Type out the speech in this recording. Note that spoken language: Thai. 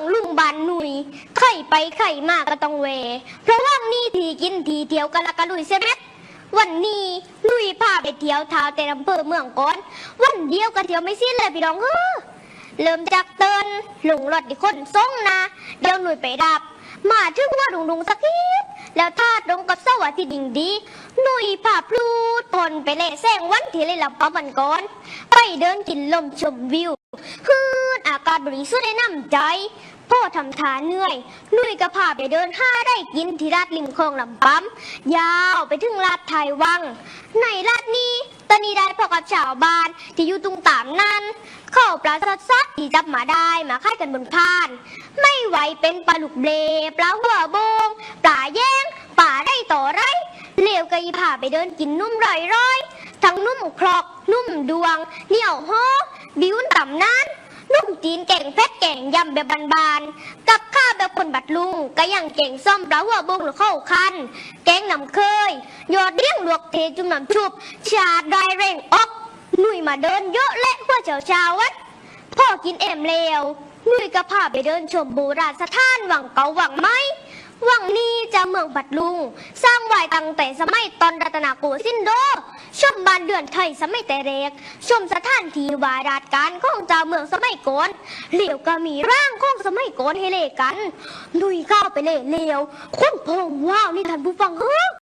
องลุงบานหนุยไข่ไปไข่มาก็ต้องเว เพราะว่างนี่ทีกินทีเที่ยวกันละกะลุยใช่ไหมวันนี้ลุยพาไปเที่ยวเท้าวแต่อำเภอเมืองก่อน วันเดียวก็เที่ยวไม่สิ้นเลยพี่น้องเฮ้อเริ่มจากเตินหลงรถดิคนส่งนะ เดี๋ยวหนุ่ยไปดับ มาถึงว่าดุงดุงสักทีแล้วถ้าตรงกับเสาร์อาทิตย์ดิ่งดี หนุ่ยพาพลูดพลไปเละแสงวันที่เลยหลับปั๊บวันก่อน ไปเดินกินลมชมวิว ฮืดอากาศบริสุทธิ์ได้น้ำใจ พ่อทำทาเหนื่อยหนุ่ยก็พาไปเดินห้าได้กินที่ราดริมคลองลำปั๊มยาวไปถึงลาดไทยวัง ในลาดนี้ตอนนี้ได้พอกับชาวบ้านที่อยู่ตรงตามนั้น เข้าปลาซัดซัดที่จับมาได้มาค่ายกันบนพาน ไม่ไหวเป็นปลาลูกเบลปลาหัวโบงปลาแย้งปลาได้ต่อไรเหลวกะยีพาไปเดินกินนุ่มร่อยร่อยๆทั้งนุ่มครอก ดวงเหนียวฮอบิวต่ำนั้นนุ่มจีนเก่งเพชรเก่งยำแบบบานๆกับข้าแบบคนบัดลุงก็ยังเก่งซ่อมปลาหัวบงหรือเข้าคันแกงน้ำเคยยอดเลี้ยงลวกเทจุ่มน้ำชุบ ชาดายเร่งออกหนุ่ยมาเดินเยอะและหัวเช้าเช้าวัดพ่อกินเอ็มเลวหนุ่ยก็พาไปเดินชมโบราณสถานหวังเก่าหวังไหม หวังนี้จะเมืองบัดลุง สร้างไว้ตั้งแต่สมัยตอนรัตนโกสินทร์โดชมบ้านเดือนไทยสมัยแต่เร็ก ชมสถานที่วายราชการของเจ้าเมืองสมัยก่อนเหลียวก็มีร่างของสมัยก่อนให้เลกันดุยก้าวไปเล่เหลียว คุ้มพงว้าวนี่ท่านผู้ฟังเฮ้อ